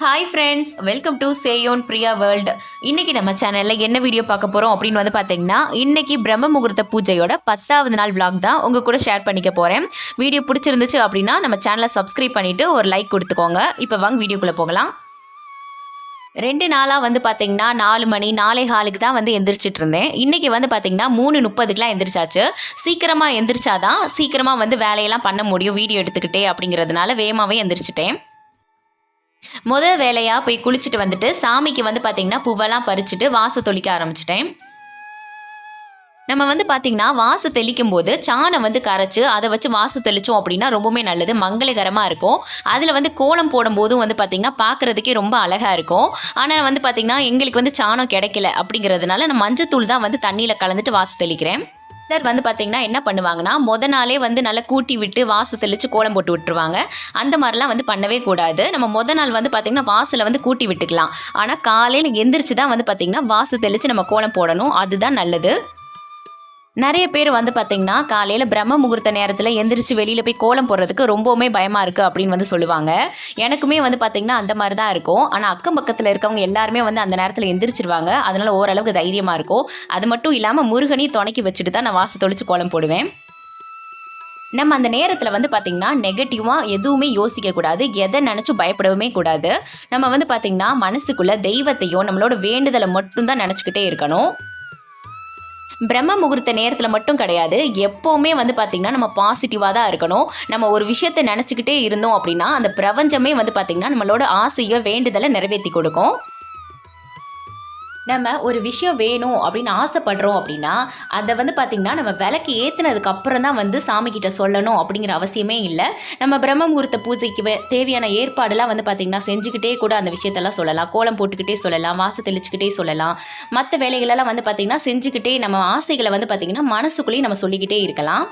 Hi friends welcome to Seyon Priya world இன்னைக்கு நம்ம சேனலில் என்ன வீடியோ பார்க்க போகிறோம் அப்படின்னு வந்து பார்த்தீங்கன்னா இன்னைக்கு பிரம்ம முகூர்த்த பூஜையோட பத்தாவது நாள் விளாக் தான் உங்கள் கூட ஷேர் பண்ணிக்க போகிறேன் வீடியோ பிடிச்சிருந்துச்சு அப்படின்னா நம்ம சேனலை சப்ஸ்கிரைப் பண்ணிவிட்டு ஒரு லைக் கொடுத்துக்கோங்க. இப்போ வாங்க வீடியோக்குள்ளே போகலாம். ரெண்டு நாளாக வந்து பார்த்தீங்கன்னா நாலு மணி நாளை காலுக்கு தான் வந்து எந்திரிச்சிட்டு இருந்தேன். இன்றைக்கி வந்து பார்த்தீங்கன்னா மூணு முப்பதுக்குலாம் எந்திரிச்சாச்சு. சீக்கிரமாக எந்திரிச்சாதான் சீக்கிரமாக வந்து வேலையெல்லாம் பண்ண முடியும் வீடியோ எடுத்துக்கிட்டே அப்படிங்கிறதுனால வேகமாகவே எந்திரிச்சிட்டேன். முதல் வேலையாக போய் குளிச்சுட்டு வந்துட்டு சாமிக்கு வந்து பார்த்திங்கன்னா பூவெல்லாம் பறிச்சுட்டு வாசு தொளிக்க ஆரம்பிச்சிட்டேன். நம்ம வந்து பார்த்திங்கன்னா வாசு தெளிக்கும் போது சாணம் வந்து கரைச்சி அதை வச்சு வாசு தெளித்தோம் அப்படின்னா ரொம்பவுமே நல்லது மங்களகரமாக இருக்கும். அதில் வந்து கோலம் போடும்போதும் வந்து பார்த்திங்கன்னா பார்க்குறதுக்கே ரொம்ப அழகாக இருக்கும். ஆனால் வந்து பார்த்திங்கன்னா எங்களுக்கு வந்து சாணம் கிடைக்கல அப்படிங்கிறதுனால நான் மஞ்சத்தூள் தான் வந்து தண்ணியில் கலந்துட்டு வாசு தெளிக்கிறேன். சிலர் வந்து பார்த்திங்கன்னா என்ன பண்ணுவாங்கன்னா முத நாளே வந்து நல்லா கூட்டி விட்டு வாசு தெளித்து கோலம் போட்டு விட்டுருவாங்க. அந்த மாதிரிலாம் வந்து பண்ணவே கூடாது. நம்ம முத நாள் வந்து பார்த்திங்கன்னா வாசலை வந்து கூட்டி விட்டுக்கலாம். ஆனால் காலையில் எந்திரிச்சு தான் வந்து பார்த்திங்கன்னா வாசு தெளித்து நம்ம கோலம் போடணும். அதுதான் நல்லது. நிறைய பேர் வந்து பார்த்திங்கன்னா காலையில் பிரம்ம முகூர்த்த நேரத்தில் எந்திரிச்சு வெளியில் போய் கோலம் போடுறதுக்கு ரொம்பவுமே பயமாக இருக்குது அப்படின்னு வந்து சொல்லுவாங்க. எனக்குமே வந்து பார்த்திங்கன்னா அந்த மாதிரி தான் இருக்கும். ஆனால் அக்கம் பக்கத்தில் இருக்கவங்க எல்லாருமே வந்து அந்த நேரத்தில் எந்திரிச்சிருவாங்க. அதனால் ஓரளவுக்கு தைரியமாக இருக்கும். அது மட்டும் இல்லாமல் முருகனையும் துணைக்கி வச்சுட்டு தான் நான் வாச தொளிச்சு கோலம் போடுவேன். நம்ம அந்த நேரத்தில் வந்து பார்த்திங்கன்னா நெகட்டிவாக எதுவுமே யோசிக்கக்கூடாது எதை நினச்சி பயப்படவுமே கூடாது. நம்ம வந்து பார்த்திங்கன்னா மனசுக்குள்ளே தெய்வத்தையும் நம்மளோட வேண்டுதலை மட்டும்தான் நினச்சிக்கிட்டே இருக்கணும். பிரம்ம முகூர்த்த நேரத்தில் மட்டும் கிடையாது. எப்போவுமே வந்து பார்த்திங்கன்னா நம்ம பாசிட்டிவாக தான் இருக்கணும். நம்ம ஒரு விஷயத்தை நினச்சிக்கிட்டே இருந்தோம் அப்படின்னா அந்த பிரபஞ்சமே வந்து பார்த்திங்கன்னா நம்மளோட ஆசையோ வேண்டுதலை நிறைவேற்றி கொடுக்கும். நம்ம ஒரு விஷயம் வேணும் அப்படின்னு ஆசைப்படுறோம் அப்படின்னா அதை வந்து பார்த்திங்கன்னா நம்ம விளக்கு ஏற்றுனதுக்கு அப்புறம் தான் வந்து சாமி கிட்ட சொல்லணும் அப்படிங்கிற அவசியமே இல்லை. நம்ம பிரம்ம முகூர்த்த பூஜைக்கு தேவையான ஏற்பாடெல்லாம் வந்து பார்த்திங்கன்னா செஞ்சுக்கிட்டே கூட அந்த விஷயத்தெல்லாம் சொல்லலாம். கோலம் போட்டுக்கிட்டே சொல்லலாம் வாச தெளிச்சுக்கிட்டே சொல்லலாம். மற்ற வேலைகளெல்லாம் வந்து பார்த்திங்கன்னா செஞ்சுக்கிட்டே நம்ம ஆசைகளை வந்து பார்த்திங்கன்னா மனசுக்குள்ளேயே நம்ம சொல்லிக்கிட்டே இருக்கலாம்.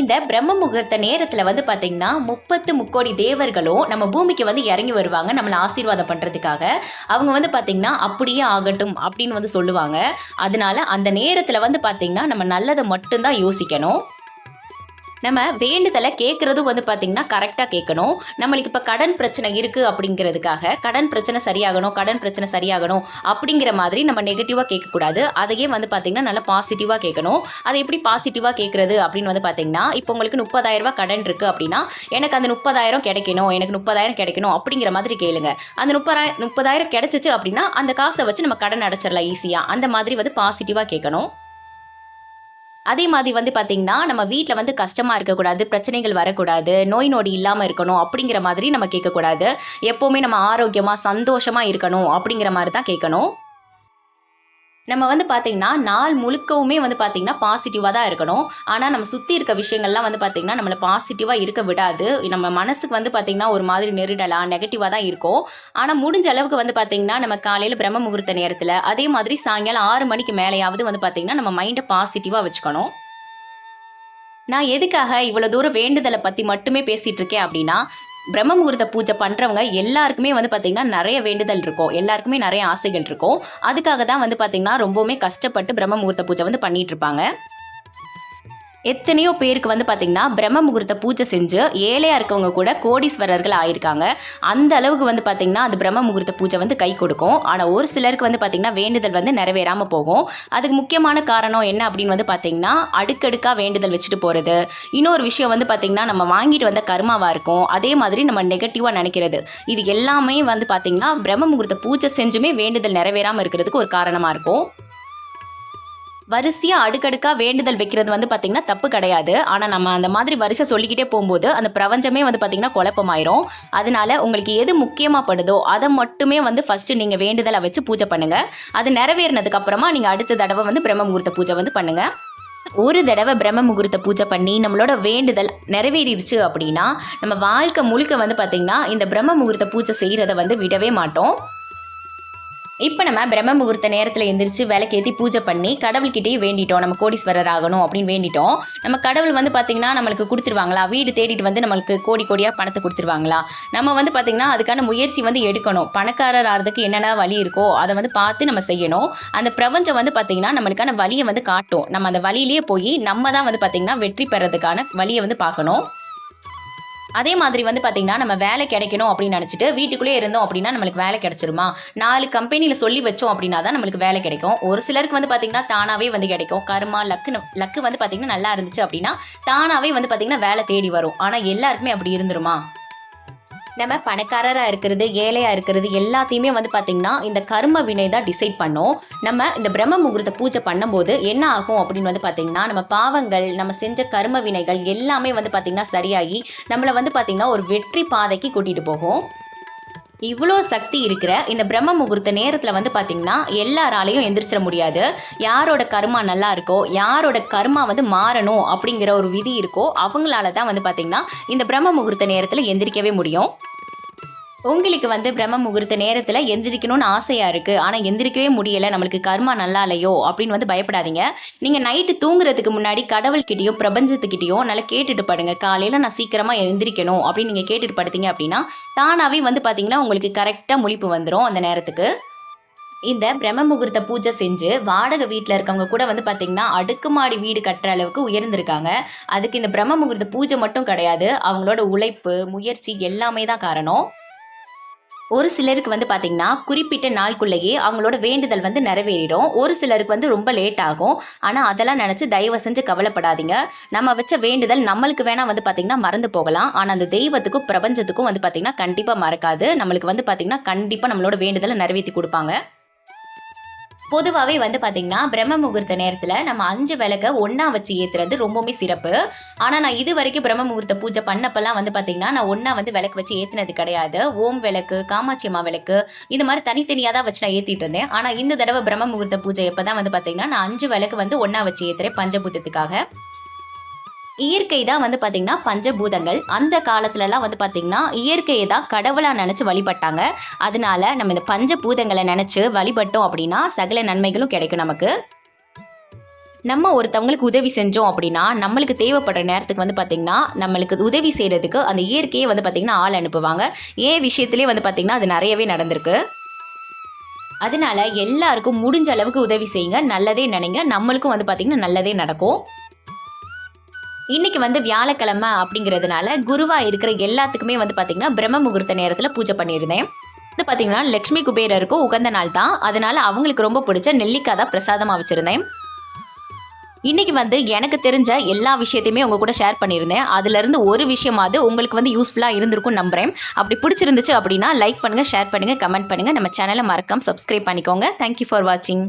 இந்த பிரம்ம முகூர்த்த நேரத்தில் வந்து பார்த்தீங்கன்னா முப்பத்து முக்கோடி தேவர்களும் நம்ம பூமிக்கு வந்து இறங்கி வருவாங்க நம்மளை ஆசீர்வாதம் பண்ணுறதுக்காக அவங்க வந்து பார்த்தீங்கன்னா அப்படியே ஆகட்டும் அப்படின்னு வந்து சொல்லுவாங்க. அதனால அந்த நேரத்தில் வந்து பார்த்தீங்கன்னா நம்ம நல்லதை மட்டும்தான் யோசிக்கணும். நம்ம வேண்டுதலை கேட்குறதும் வந்து பார்த்திங்கன்னா கரெக்டாக கேட்கணும். நம்மளுக்கு இப்போ கடன் பிரச்சனை இருக்குது அப்படிங்கிறதுக்காக கடன் பிரச்சனை சரியாகணும் கடன் பிரச்சனை சரியாகணும் அப்படிங்கிற மாதிரி நம்ம நெகட்டிவாக கேட்கக்கூடாது. அதையே வந்து பார்த்திங்கன்னா நல்லா பாசிட்டிவாக கேட்கணும். அதை எப்படி பாசிட்டிவாக கேட்குறது அப்படின்னு வந்து பார்த்திங்கன்னா இப்போ உங்களுக்கு முப்பதாயிரரூபா கடன் இருக்குது அப்படின்னா எனக்கு அந்த முப்பதாயிரம் கிடைக்கணும் எனக்கு முப்பதாயிரம் கிடைக்கணும் அப்படிங்கிற மாதிரி கேளுங்க. அந்த முப்பதாயிரம் முப்பதாயிரம் கிடைச்சிச்சு அப்படின்னா அந்த காசை வச்சு நம்ம கடன் அடைச்சிடலாம் ஈஸியாக அந்த மாதிரி வந்து பாசிட்டிவாக கேட்கணும். அதே மாதிரி வந்து பார்த்திங்கன்னா நம்ம வீட்டில் வந்து கஷ்டமாக இருக்கக்கூடாது பிரச்சனைகள் வரக்கூடாது நோய் நொடி இல்லாமல் இருக்கணும் அப்படிங்கிற மாதிரி நம்ம கேட்கக்கூடாது. எப்போவுமே நம்ம ஆரோக்கியமாக சந்தோஷமாக இருக்கணும் அப்படிங்கிற மாதிரி தான் கேட்கணும். நம்ம வந்து பார்த்திங்கன்னா நாள் முழுக்கவுமே வந்து பார்த்திங்கன்னா பாசிட்டிவாக தான் இருக்கணும். ஆனால் நம்ம சுற்றி இருக்க விஷயங்கள்லாம் வந்து பார்த்திங்கன்னா நம்மளை பாசிட்டிவாக இருக்க விடாது. நம்ம மனசுக்கு வந்து பார்த்திங்கன்னா ஒரு மாதிரி நெருடலாக நெகட்டிவாக தான் இருக்கும். ஆனால் முடிஞ்ச அளவுக்கு வந்து பார்த்திங்கன்னா நம்ம காலையில் பிரம்ம முகூர்த்த நேரத்தில் அதே மாதிரி சாயங்காலம் ஆறு மணிக்கு மேலேயாவது வந்து பார்த்திங்கன்னா நம்ம மைண்டை பாசிட்டிவாக வச்சுக்கணும். நான் எதுக்காக இவ்வளோ தூரம் வேண்டுதலை பற்றி மட்டுமே பேசிகிட்டு இருக்கேன் அப்படின்னா பிரம்ம முகூர்த்த பூஜை பண்ணுறவங்க எல்லாருக்குமே வந்து பார்த்திங்கன்னா நிறைய வேண்டுதல் இருக்கும். எல்லாருக்குமே நிறைய ஆசைகள் இருக்கும். அதுக்காக தான் வந்து பார்த்திங்கன்னா ரொம்பவுமே கஷ்டப்பட்டு பிரம்ம முகூர்த்த பூஜை வந்து பண்ணிகிட்ருப்பாங்க இருப்பாங்க. எத்தனையோ பேருக்கு வந்து பார்த்திங்கன்னா பிரம்ம முகூர்த்த பூஜை செஞ்சு ஏழையாக இருக்கவங்க கூட கோடீஸ்வரர்கள் ஆயிருக்காங்க. அந்த அளவுக்கு வந்து பார்த்திங்கன்னா அது பிரம்ம முகூர்த்த பூஜை வந்து கை கொடுக்கும். ஆனால் ஒரு சிலருக்கு வந்து பார்த்திங்கன்னா வேண்டுதல் வந்து நிறைவேறாமல் போகும். அதுக்கு முக்கியமான காரணம் என்ன அப்படின்னு வந்து பார்த்திங்கன்னா அடுக்கடுக்காக வேண்டுதல் வச்சுட்டு போகிறது இன்னொரு விஷயம் வந்து பார்த்திங்கன்னா நம்ம வாங்கிட்டு வந்த கர்மாவாக இருக்கும். அதே மாதிரி நம்ம நெகட்டிவாக நினைக்கிறது. இது எல்லாமே வந்து பார்த்திங்கன்னா பிரம்ம முகூர்த்த பூஜை செஞ்சுமே வேண்டுதல் நிறைவேறாமல் இருக்கிறதுக்கு ஒரு காரணமாக இருக்கும். வரிசையாக அடுக்கடுக்காக வேண்டுதல் வைக்கிறது வந்து பார்த்திங்கன்னா தப்பு கிடையாது. ஆனால் நம்ம அந்த மாதிரி வரிசை சொல்லிக்கிட்டே போகும்போது அந்த பிரபஞ்சமே வந்து பார்த்திங்கன்னா குழப்பமாயிரும். அதனால உங்களுக்கு எது முக்கியமாக படுதோ அதை மட்டுமே வந்து ஃபஸ்ட்டு நீங்கள் வேண்டுதலை வச்சு பூஜை பண்ணுங்கள் அது நிறைவேறினதுக்கு அப்புறமா நீங்கள் அடுத்த தடவை வந்து பிரம்ம முகூர்த்த பூஜை வந்து பண்ணுங்கள் ஒரு தடவை பிரம்ம முகூர்த்த பூஜை பண்ணி நம்மளோட வேண்டுதல் நிறைவேறிடுச்சு அப்படின்னா நம்ம வாழ்க்கை முழுக்க வந்து பார்த்திங்கன்னா இந்த பிரம்ம முகூர்த்த பூஜை செய்கிறத வந்து விடவே மாட்டோம். இப்போ நம்ம பிரம்ம முகூர்த்த நேரத்தில் எந்திரிச்சு விளக்கேற்றி பூஜை பண்ணி கடவுள்கிட்டயே வேண்டிட்டோம். நம்ம கோடீஸ்வரர் ஆகணும் அப்படின்னு வேண்டிட்டோம். நம்ம கடவுள் வந்து பார்த்திங்கன்னா நம்மளுக்கு கொடுத்துருவாங்களா? வீடு தேடிட்டு வந்து நம்மளுக்கு கோடி கோடியாக பணத்தை கொடுத்துருவாங்களா? நம்ம வந்து பார்த்திங்கன்னா அதுக்கான முயற்சி வந்து எடுக்கணும். பணக்காரர் ஆகிறதுக்கு என்னென்ன வழி இருக்கோ அதை வந்து பார்த்து நம்ம செய்யணும். அந்த பிரபஞ்சம் வந்து பார்த்திங்கன்னா நம்மளுக்கான வழியை வந்து காட்டும். நம்ம அந்த வழியிலேயே போய் நம்ம தான் வந்து பார்த்திங்கன்னா வெற்றி பெறதுக்கான வழியை வந்து பார்க்கணும். அதே மாதிரி வந்து பார்த்திங்கன்னா நம்ம வேலை கிடைக்கணும் அப்படின்னு நினச்சிட்டு வீட்டுக்குள்ளே இருந்தோம் அப்படின்னா நம்மளுக்கு வேலை கிடைச்சிருமா? நாலு கம்பெனியில் சொல்லி வச்சோம் அப்படின்னா தான் நம்மளுக்கு வேலை கிடைக்கும். ஒரு சிலருக்கு வந்து பார்த்திங்கன்னா தானாகவே வந்து கிடைக்கும். கர்மா லக்கு லக்கு வந்து பார்த்திங்கன்னா நல்லா இருந்துச்சு அப்படின்னா தானாகவே வந்து பார்த்திங்கன்னா வேலை தேடி வரும். ஆனால் எல்லாருக்குமே அப்படி இருந்துருமா? நம்ம பணக்காரராக இருக்கிறது ஏழையாக இருக்கிறது எல்லாத்தையுமே வந்து பார்த்திங்கன்னா இந்த கர்ம வினை தான் டிசைட் பண்ணோம். நம்ம இந்த பிரம்ம முகூர்த்த பூஜை பண்ணும்போது என்ன ஆகும் அப்படின்னு வந்து பார்த்திங்கன்னா நம்ம பாவங்கள் நம்ம செஞ்ச கர்ம வினைகள் எல்லாமே வந்து பார்த்திங்கன்னா சரியாகி நம்மளை வந்து பார்த்திங்கன்னா ஒரு வெற்றி பாதைக்கு கூட்டிகிட்டு போகும். இவ்வளோ சக்தி இருக்கிற இந்த பிரம்ம முகூர்த்த நேரத்தில் வந்து பார்த்திங்கன்னா எல்லாராலையும் எந்திரிச்சிட முடியாது. யாரோட கர்மா நல்லா இருக்கோ யாரோட கர்மா வந்து மாறணும் அப்படிங்கிற ஒரு விதி இருக்கோ அவங்களால தான் வந்து பார்த்திங்கன்னா இந்த பிரம்ம முகூர்த்த நேரத்தில் எந்திரிக்கவே முடியும். உங்களுக்கு வந்து பிரம்ம முகூர்த்த நேரத்தில் எந்திரிக்கணும்னு ஆசையாக இருக்குது ஆனால் எந்திரிக்கவே முடியலை. நம்மளுக்கு கர்மா நல்லா இல்லையோ? அப்படின்னு வந்து பயப்படாதீங்க. நீங்கள் நைட்டு தூங்குறதுக்கு முன்னாடி கடவுள்கிட்டயும் பிரபஞ்சத்துக்கிட்டேயும் நல்லா கேட்டுட்டு படுங்க. காலையில் நான் சீக்கிரமாக எந்திரிக்கணும் அப்படின்னு நீங்கள் கேட்டுட்டு படுத்தீங்க அப்படின்னா தானாகவே வந்து பார்த்தீங்கன்னா உங்களுக்கு கரெக்டாக முழிப்பு வந்துடும் அந்த நேரத்துக்கு. இந்த பிரம்ம முகூர்த்த பூஜை செஞ்சு வாடகை வீட்டில் இருக்கவங்க கூட வந்து பார்த்திங்கன்னா அடுக்குமாடி வீடு கட்டுற அளவுக்கு உயர்ந்திருக்காங்க. அதுக்கு இந்த பிரம்ம முகூர்த்த பூஜை மட்டும் கிடையாது. அவங்களோட உழைப்பு முயற்சி எல்லாமே தான் காரணம். ஒரு சிலருக்கு வந்து பார்த்திங்கன்னா குறிப்பிட்ட நாளுக்குள்ளேயே அவங்களோட வேண்டுதல் வந்து நிறைவேறிடும். ஒரு சிலருக்கு வந்து ரொம்ப லேட் ஆகும். ஆனால் அதெல்லாம் நினச்சி தயவு செஞ்சு கவலைப்படாதீங்க. நம்ம வச்ச வேண்டுதல் நம்மளுக்கு வேணால் வந்து பார்த்திங்கன்னா மறந்து போகலாம். ஆனால் அந்த தெய்வத்துக்கும் பிரபஞ்சத்துக்கும் வந்து பார்த்திங்கன்னா கண்டிப்பாக மறக்காது. நம்மளுக்கு வந்து பார்த்திங்கன்னா கண்டிப்பாக நம்மளோட வேண்டுதலை நிறைவேற்றி கொடுப்பாங்க. பொதுவாகவே வந்து பார்த்திங்கன்னா பிரம்ம முகூர்த்த நேரத்தில் நம்ம அஞ்சு விளக்க ஒன்றா வச்சு ஏற்றுறது ரொம்பவுமே சிறப்பு. ஆனால் நான் இது வரைக்கும் பிரம்ம முகூர்த்த பூஜை பண்ணப்பெல்லாம் வந்து பார்த்திங்கன்னா நான் ஒன்றா வந்து விளக்கு வச்சு ஏற்றுனது கிடையாது. ஓம் விளக்கு காமாட்சி அம்மா விளக்கு இது மாதிரி தனித்தனியாக தான் வச்சு நான் ஏற்றிட்டு இருந்தேன். ஆனால் இந்த தடவை பிரம்ம முகூர்த்த பூஜை எப்போ தான் வந்து பார்த்திங்கன்னா நான் அஞ்சு விளக்கு வந்து ஒன்றா வச்சு ஏற்றுறேன் பஞ்சபூதத்துக்காக. இயற்கை தான் வந்து பார்த்திங்கன்னா பஞ்சபூதங்கள். அந்த காலத்துலலாம் வந்து பார்த்திங்கன்னா இயற்கையை தான் கடவுளாக நினச்சி வழிபட்டாங்க. அதனால நம்ம இந்த பஞ்சபூதங்களை நினச்சி வழிபட்டோம் அப்படின்னா சகல நன்மைகளும் கிடைக்கும் நமக்கு. நம்ம ஒருத்தவங்களுக்கு உதவி செஞ்சோம் அப்படின்னா நம்மளுக்கு தேவைப்படுற நேரத்துக்கு வந்து பார்த்திங்கன்னா நம்மளுக்கு உதவி செய்கிறதுக்கு அந்த இயற்கையை வந்து பார்த்திங்கன்னா ஆள் அனுப்புவாங்க. ஏன் விஷயத்துலேயே வந்து பார்த்திங்கன்னா அது நிறையவே நடந்திருக்கு. அதனால எல்லாருக்கும் முடிஞ்ச அளவுக்கு உதவி செய்யுங்க. நல்லதே நினைங்க. நம்மளுக்கும் வந்து பார்த்திங்கன்னா நல்லதே நடக்கும். இன்னைக்கு வந்து வியாழக்கிழமை அப்படிங்கிறதுனால குருவா இருக்கிற எல்லாத்துக்குமே வந்து பார்த்தீங்கன்னா பிரம்ம முகூர்த்த நேரத்தில் பூஜை பண்ணியிருந்தேன். வந்து பார்த்தீங்கன்னா லக்ஷ்மி குபேரருக்கும் உகந்த நாள் தான். அதனால அவங்களுக்கு ரொம்ப பிடிச்ச நெல்லிக்காய் தான் பிரசாதமாக வச்சுருந்தேன். இன்னைக்கு வந்து எனக்கு தெரிஞ்ச எல்லா விஷயத்தையுமே உங்கள் கூட ஷேர் பண்ணியிருந்தேன். அதுலேருந்து ஒரு விஷயமாவது உங்களுக்கு வந்து யூஸ்ஃபுல்லாக இருந்திருக்கும் நம்புகிறேன் அப்படி பிடிச்சிருந்துச்சு அப்படின்னா லைக் பண்ணுங்கள் ஷேர் பண்ணுங்கள் கமெண்ட் பண்ணுங்கள் நம்ம சேனலை மறக்காம சப்ஸ்கிரைப் பண்ணிக்கோங்க. தேங்க்யூ ஃபார் வாட்சிங்